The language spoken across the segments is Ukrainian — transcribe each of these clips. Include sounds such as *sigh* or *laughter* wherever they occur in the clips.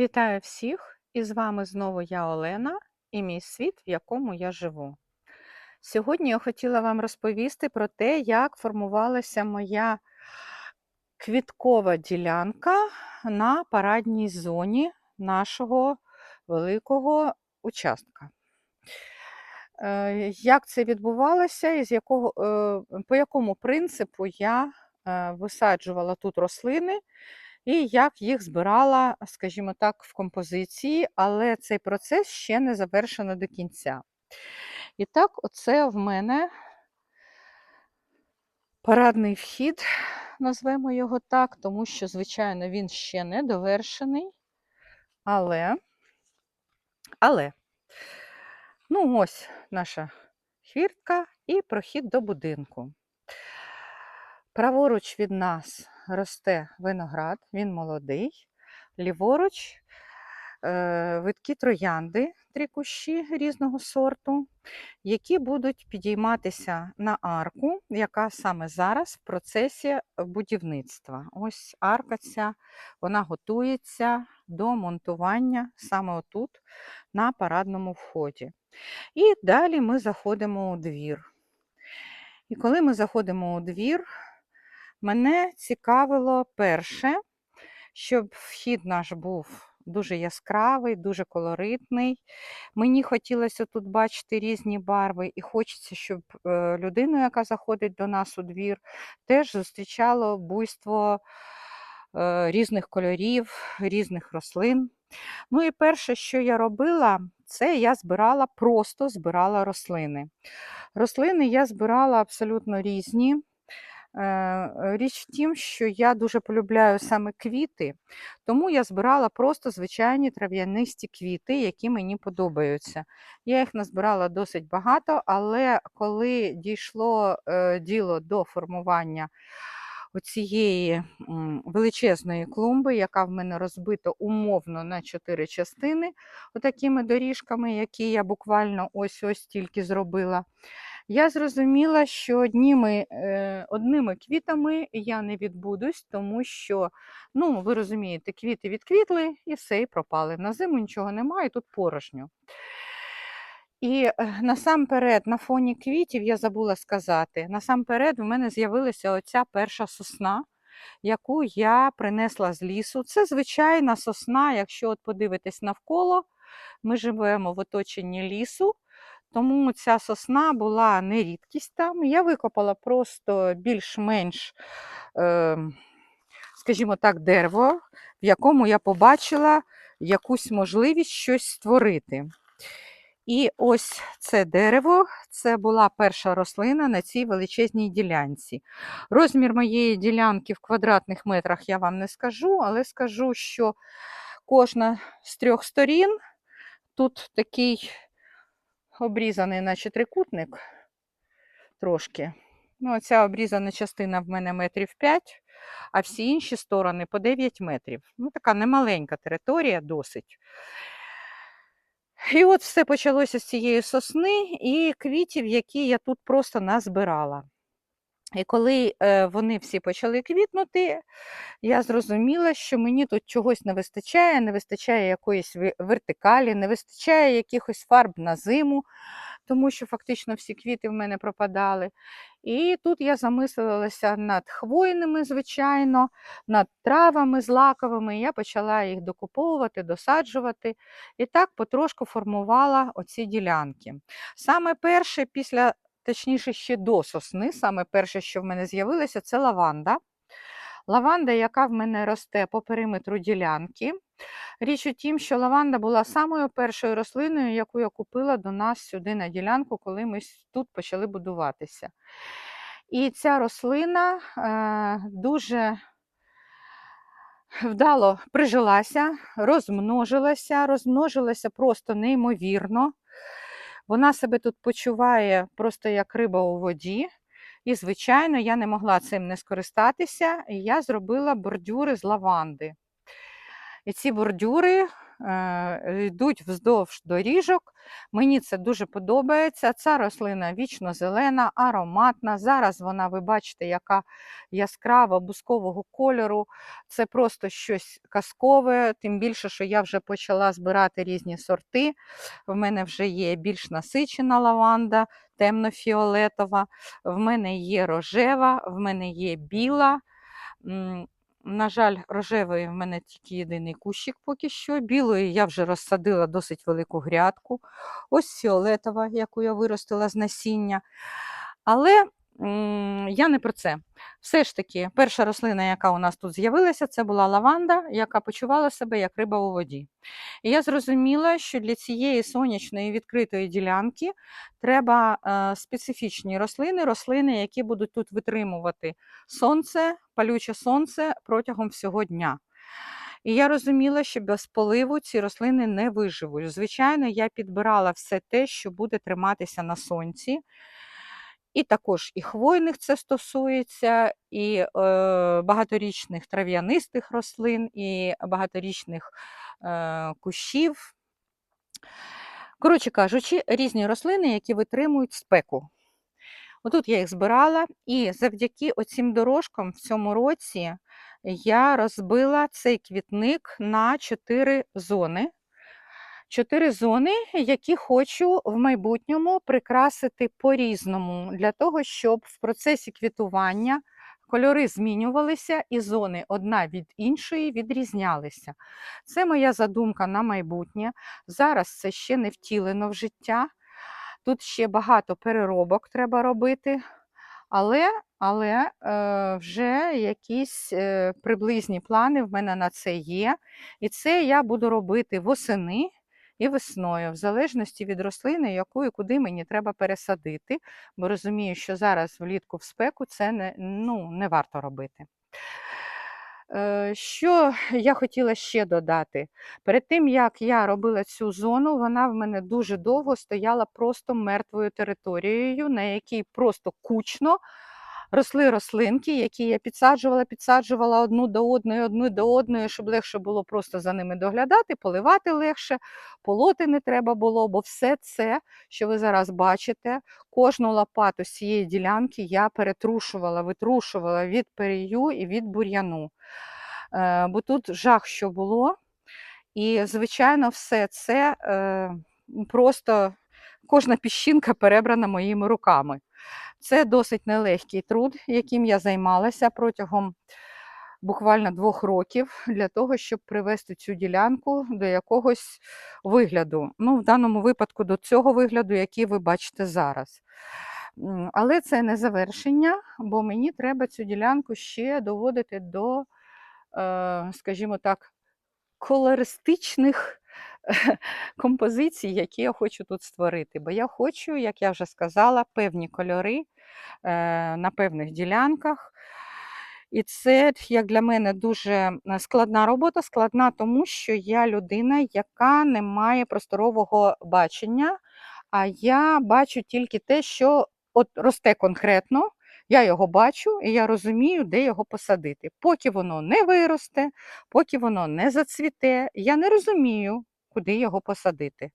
Вітаю всіх! І з вами знову я Олена і мій світ, в якому я живу. Сьогодні я хотіла вам розповісти про те, як формувалася моя квіткова ділянка на парадній зоні нашого великого участка. Е, Як це відбувалося і з якого, е, по якому принципу я е, висаджувала тут рослини і як їх збирала, скажімо так, в композиції, але цей процес ще не завершено до кінця. І так, оце в мене парадний вхід, назвемо його так, тому що, звичайно, він ще не довершений. Але, але, ну ось наша хвіртка і прохід до будинку. Праворуч від нас росте виноград, він молодий. Ліворуч е, видкі троянди, три кущі різного сорту, які будуть підійматися на арку, яка саме зараз в процесі будівництва. Ось арка ця, вона готується до монтування саме отут, на парадному вході. І далі ми заходимо у двір. І коли ми заходимо у двір, Мене цікавило перше, щоб вхід наш був дуже яскравий, дуже колоритний. Мені хотілося тут бачити різні барви, і хочеться, щоб е, людина, яка заходить до нас у двір, теж зустрічала буйство е, різних кольорів, різних рослин. Ну і перше, що я робила, це я збирала, просто збирала рослини. Рослини я збирала абсолютно різні. Е, річ в тім, що я дуже полюбляю саме квіти, тому я збирала просто звичайні трав'янисті квіти, які мені подобаються. Я їх назбирала досить багато, але коли дійшло е, діло до формування оцієї величезної клумби, яка в мене розбита умовно на чотири частини, отакими доріжками, які я буквально ось ось тільки зробила я зрозуміла, що одніми, е, одними квітами я не відбудусь, тому що, ну, ви розумієте, квіти відквітли і все, і пропали. На зиму нічого немає, тут порожньо. І е, насамперед, на фоні квітів, я забула сказати, насамперед в мене з'явилася оця перша сосна, яку я принесла з лісу. Це звичайна сосна, якщо от подивитись навколо, ми живемо в оточенні лісу. Тому ця сосна була не рідкість там. Я викопала просто більш-менш, е, скажімо так, дерево, в якому я побачила якусь можливість щось створити. І ось це дерево це була перша рослина на цій величезній ділянці. Розмір моєї ділянки в квадратних метрах я вам не скажу, але скажу, що кожна з трьох сторін тут такий обрізаний, наче трикутник трошки. Ну, Ця обрізана частина в мене метрів 5, а всі інші сторони по 9 метрів. Ну, така немаленька територія досить. І от все почалося з цієї сосни і квітів, які я тут просто назбирала. І коли е, вони всі почали квітнути, я зрозуміла, що мені тут чогось не вистачає, не вистачає якоїсь вертикалі, не вистачає якихось фарб на зиму, тому що фактично всі квіти в мене пропадали. І тут я замислилася над хвойними, звичайно, над травами злаковими. Я почала їх докуповувати, досаджувати і так потрошку формувала оці ділянки. Саме перше після точніше, ще до сосни, саме перше, що в мене з'явилося, це лаванда. Лаванда, яка в мене росте по периметру ділянки. Річ у тім, що лаванда була самою першою рослиною, яку я купила до нас сюди на ділянку, коли ми тут почали будуватися. І ця рослина е, дуже вдало прижилася, розмножилася, розмножилася просто неймовірно. Вона себе тут почуває просто як риба у воді. І, звичайно, я не могла цим не скористатися, і я зробила бордюри з лаванди. І ці бордюри йдуть вздовж доріжок. Мені це дуже подобається. Ця рослина вічно зелена, ароматна. Зараз вона, ви бачите, яка яскрава, бускового кольору. Це просто щось казкове, тим більше, що я вже почала збирати різні сорти. В мене вже є більш насичена лаванда, темно-фіолетова, в мене є рожева, в мене є біла. На жаль, рожевої в мене тільки єдиний кущик поки що. Білої я вже розсадила досить велику грядку. Ось фіолетова, яку я виростила з насіння. Але я не про це. Все ж таки, перша рослина, яка у нас тут з'явилася, це була лаванда, яка почувала себе як риба у воді. І я зрозуміла, що для цієї сонячної відкритої ділянки треба е, специфічні рослини, рослини, які будуть тут витримувати сонце, палюче сонце протягом всього дня. І я розуміла, що без поливу ці рослини не виживуть. Звичайно, я підбирала все те, що буде триматися на сонці. І також і хвойних це стосується, і е, багаторічних трав'янистих рослин, і багаторічних е, кущів. Коротше кажучи, різні рослини, які витримують спеку. Отут я їх збирала, і завдяки оцим дорожкам в цьому році я розбила цей квітник на чотири зони. Чотири зони, які хочу в майбутньому прикрасити по-різному, для того, щоб в процесі квітування кольори змінювалися і зони одна від іншої відрізнялися. Це моя задумка на майбутнє. Зараз це ще не втілено в життя. Тут ще багато переробок треба робити, але але е, вже якісь е, приблизні плани в мене на це є. І це я буду робити восени і весною, в залежності від рослини, яку і куди мені треба пересадити, бо розумію, що зараз влітку в спеку це не, ну, не варто робити. Е, Що я хотіла ще додати? Перед тим, як я робила цю зону, вона в мене дуже довго стояла просто мертвою територією, на якій просто кучно росли рослинки, які я підсаджувала, підсаджувала одну до одної, одну до одної, щоб легше було просто за ними доглядати, поливати легше, полоти не треба було, бо все це, що ви зараз бачите, кожну лопату з цієї ділянки я перетрушувала, витрушувала від перію і від бур'яну. Е, Бо тут жах, що було. І, звичайно, все це е, просто кожна піщинка перебрана моїми руками. Це досить нелегкий труд, яким я займалася протягом буквально двох років для того, щоб привести цю ділянку до якогось вигляду. Ну, в даному випадку до цього вигляду, який ви бачите зараз. Але це не завершення, бо мені треба цю ділянку ще доводити до, е, скажімо так, колористичних *laughs* композицій, які я хочу тут створити. Бо я хочу, як я вже сказала, певні кольори е, на певних ділянках. І це, як для мене, дуже е, складна робота. Складна, тому що я людина, яка не має просторового бачення, а я бачу тільки те, що от росте конкретно. Я його бачу і я розумію, де його посадити. Поки воно не виросте, поки воно не зацвіте, я не розумію, куди його посадити.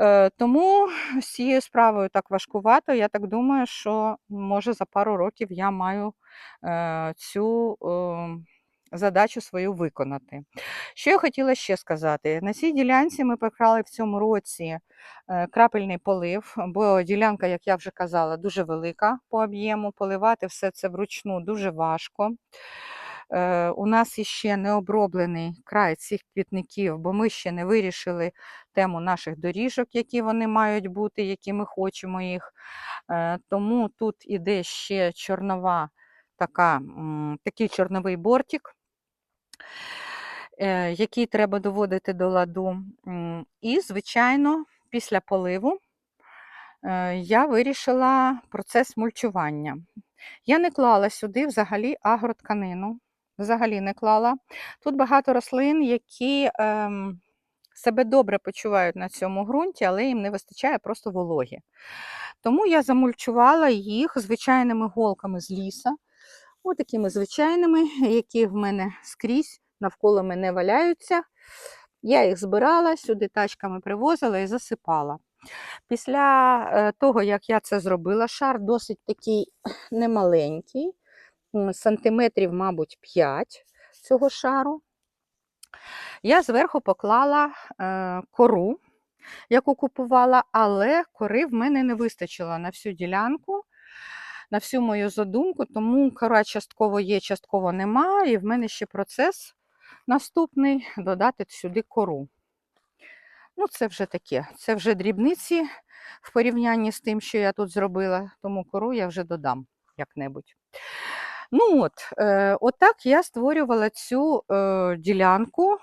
Е, Тому з цією справою так важкувато. Я так думаю, що може за пару років я маю е, цю е, задачу свою виконати. Що я хотіла ще сказати? На цій ділянці ми покрали в цьому році е, крапельний полив, бо ділянка, як я вже казала, дуже велика по об'єму. Поливати все це вручну дуже важко. Е, У нас іще не оброблений край цих квітників, бо ми ще не вирішили тему наших доріжок, які вони мають бути, які ми хочемо їх. Е, Тому тут іде ще чорнова така, такий чорновий бортик, е, який треба доводити до ладу. І, звичайно, після поливу е, я вирішила процес мульчування. Я не клала сюди взагалі агротканину. Взагалі не клала. Тут багато рослин, які ем, себе добре почувають на цьому ґрунті, але їм не вистачає просто вологи. Тому я замульчувала їх звичайними голками з ліса, отакими звичайними, які в мене скрізь навколо мене валяються. Я їх збирала, сюди тачками привозила і засипала. Після е, того, як я це зробила, шар досить такий немаленький, сантиметрів, мабуть, 5 цього шару. Я зверху поклала е, кору, яку купувала, але кори в мене не вистачило на всю ділянку, на всю мою задумку, тому кора частково є, частково нема, і в мене ще процес наступний додати сюди кору. Ну, це вже таке, це вже дрібниці в порівнянні з тим, що я тут зробила, тому кору я вже додам як-небудь. Ну от, е, отак я створювала цю е, ділянку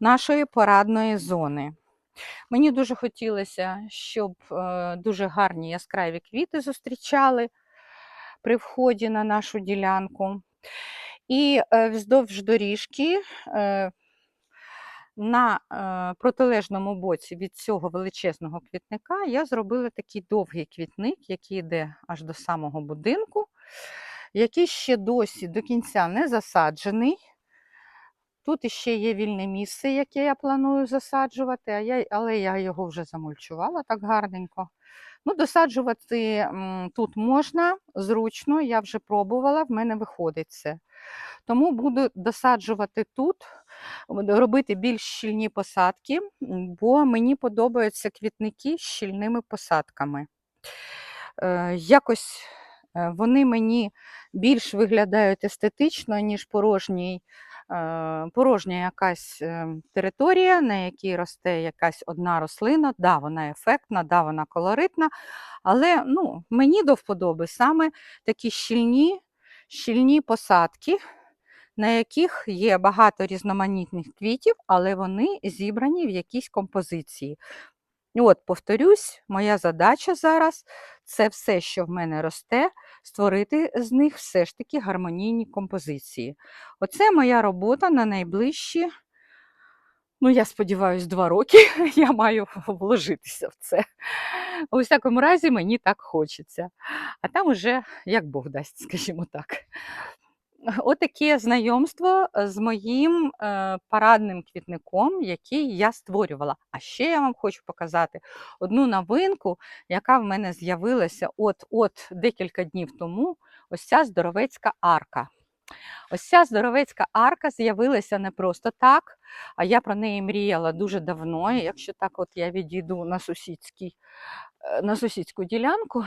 нашої парадної зони. Мені дуже хотілося, щоб е, дуже гарні яскраві квіти зустрічали при вході на нашу ділянку. І е, вздовж доріжки е, на е, протилежному боці від цього величезного квітника я зробила такий довгий квітник, який йде аж до самого будинку, який ще досі до кінця не засаджений. Тут іще є вільне місце, яке я планую засаджувати, а я, але я його вже замульчувала так гарненько. Ну, Досаджувати тут можна, зручно, я вже пробувала, в мене виходить це. Тому буду досаджувати тут, робити більш щільні посадки, бо мені подобаються квітники з щільними посадками. Е, Якось вони мені більш виглядають естетично, ніж порожній е, порожня якась е, територія, на якій росте якась одна рослина. Да, вона ефектна, да, вона колоритна, але ну, мені до вподоби саме такі щільні, щільні посадки, на яких є багато різноманітних квітів, але вони зібрані в якійсь композиції. От, повторюсь, моя задача зараз це все, що в мене росте, створити з них все ж таки гармонійні композиції. Оце моя робота на найближчі, ну, я сподіваюся, два роки *laughs* я маю вложитися в це. У всякому разі, мені так хочеться. А там уже як Бог дасть, скажімо так. *laughs* Отаке знайомство з моїм е, парадним квітником, який я створювала. А ще я вам хочу показати одну новинку, яка в мене з'явилася от-от декілька днів тому. Ось ця здоровецька арка. Ось ця здоровецька арка з'явилася не просто так, а я про неї мріяла дуже давно. Якщо так от я відійду на, сусідський, е, на сусідську ділянку,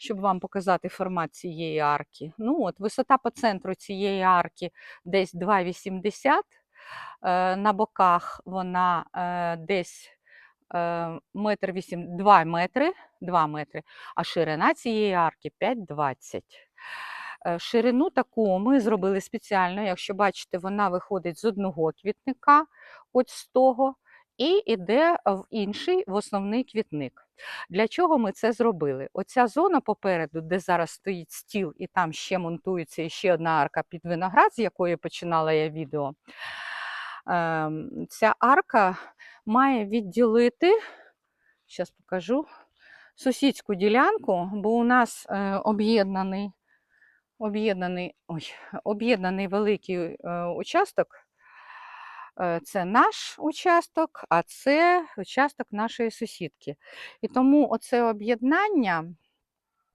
щоб вам показати формат цієї арки. Ну от, Висота по центру цієї арки десь 2,80. Е, на боках вона е, десь е, метр 8, 2 метри, 2 метри, а ширина цієї арки 5,20. Ширину таку ми зробили спеціально, якщо бачите, вона виходить з одного квітника, от з того, і йде в інший, в основний квітник. Для чого ми це зробили? Оця зона попереду, де зараз стоїть стіл, і там ще монтується ще одна арка під виноград, з якої починала я відео. Ем, ця арка має відділити, зараз покажу, сусідську ділянку, бо у нас е, об'єднаний об'єднаний об'єднаний великий е, участок. Е, це наш участок, а це участок нашої сусідки. І тому оце об'єднання,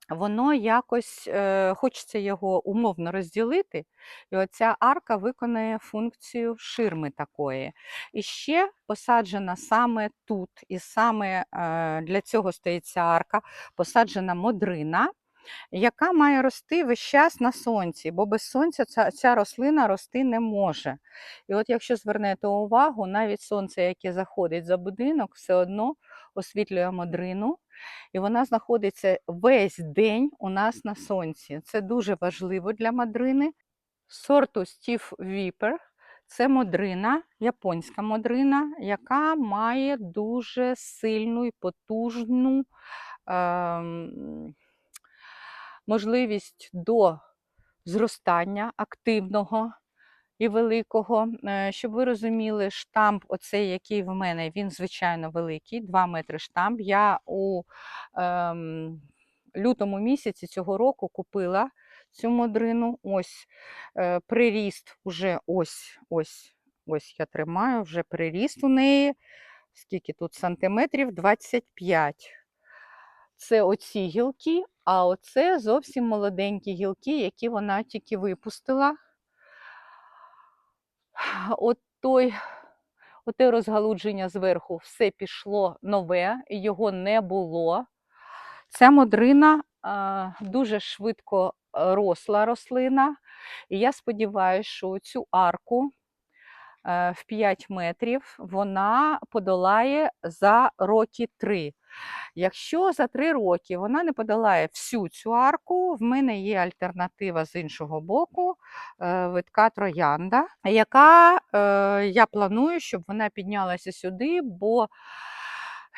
воно якось е, хочеться його умовно розділити. І оця арка виконує функцію ширми такої. І ще посаджена саме тут, і саме е, для цього стоїть ця арка, посаджена модрина яка має рости весь час на сонці, бо без сонця ця, ця рослина рости не може. І от якщо звернете увагу, навіть сонце, яке заходить за будинок, все одно освітлює модрину, і вона знаходиться весь день у нас на сонці. Це дуже важливо для модрини. Сорту Стів Віпер. Це модрина, японська модрина, яка має дуже сильну і потужну. Ем, можливість до зростання активного і великого. Е, щоб ви розуміли, штамп, оцей, який в мене, він звичайно великий, 2 метри штамп. Я у ем, лютому місяці цього року купила цю модрину. Ось е, приріст уже ось ось Ось я тримаю, вже приріст у неї. Скільки тут сантиметрів? 25. Це оці гілки, а оце зовсім молоденькі гілки, які вона тільки випустила. От той, оте розгалудження зверху все пішло нове, його не було. Ця модрина а, дуже швидко е, росла рослина. І я сподіваюся, що цю арку в 5 метрів вона подолає за роки 3. Якщо за 3 роки вона не подолає всю цю арку, в мене є альтернатива з іншого боку, е, витка троянда, яка е, я планую, щоб вона піднялася сюди, бо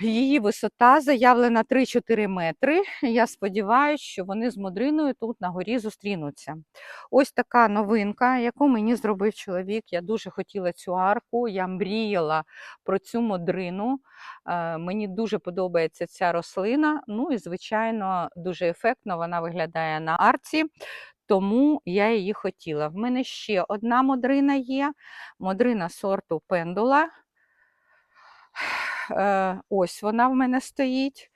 її висота заявлена 3-4 метри. Я сподіваюся, що вони з модриною тут на горі зустрінуться. Ось така новинка, яку мені зробив чоловік. Я дуже хотіла цю арку, я мріяла про цю модрину. Е, Мені дуже подобається ця рослина. Ну і, звичайно, дуже ефектно вона виглядає на арці. Тому я її хотіла. В мене ще одна модрина є. Модрина сорту пендула. Е, Ось вона в мене стоїть.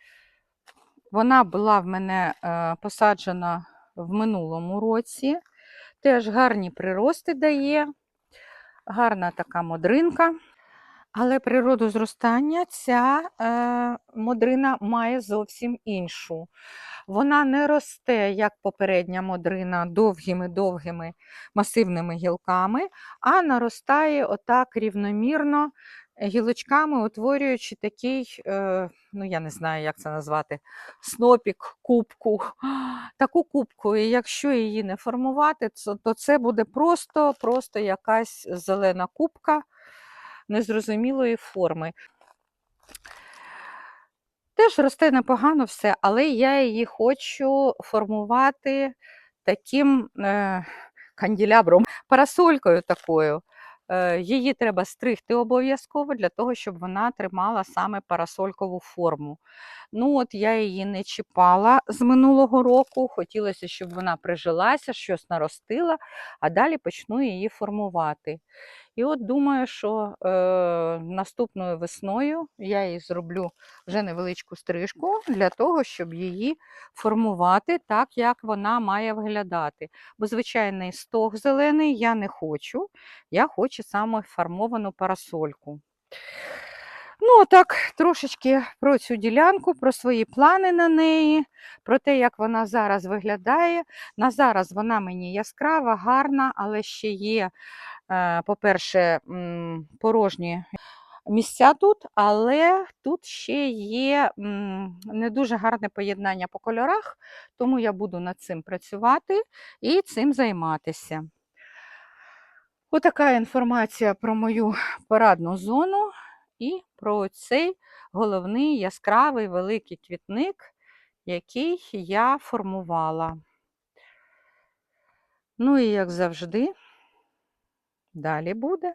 Вона була в мене е, посаджена в минулому році. Теж гарні прирости дає, гарна така модринка. Але природу зростання ця е, модрина має зовсім іншу. Вона не росте, як попередня модрина, довгими-довгими масивними гілками, а наростає отак рівномірно гілочками, утворюючи такий, е, ну я не знаю, як це назвати, снопік, кубку. Таку кубку, і якщо її не формувати, то- це буде просто, просто якась зелена кубка незрозумілої форми. Теж росте непогано все, але я її хочу формувати таким е, канделябром, парасолькою такою. Е, її треба стригти обов'язково для того, щоб вона тримала саме парасолькову форму. Ну от Я її не чіпала з минулого року, хотілося, щоб вона прижилася, щось наростила, а далі почну її формувати. І от думаю, що е, наступною весною я їй зроблю вже невеличку стрижку для того, щоб її формувати так, як вона має виглядати. Бо звичайний стог зелений я не хочу, я хочу саме формовану парасольку. Ну, так, трошечки про цю ділянку, про свої плани на неї, про те, як вона зараз виглядає. На зараз вона мені яскрава, гарна, але ще є, по-перше, порожні місця тут, але тут ще є не дуже гарне поєднання по кольорах, тому я буду над цим працювати і цим займатися. Отака інформація про мою парадну зону і про цей головний яскравий великий квітник, який я формувала. Ну і як завжди, далі буде.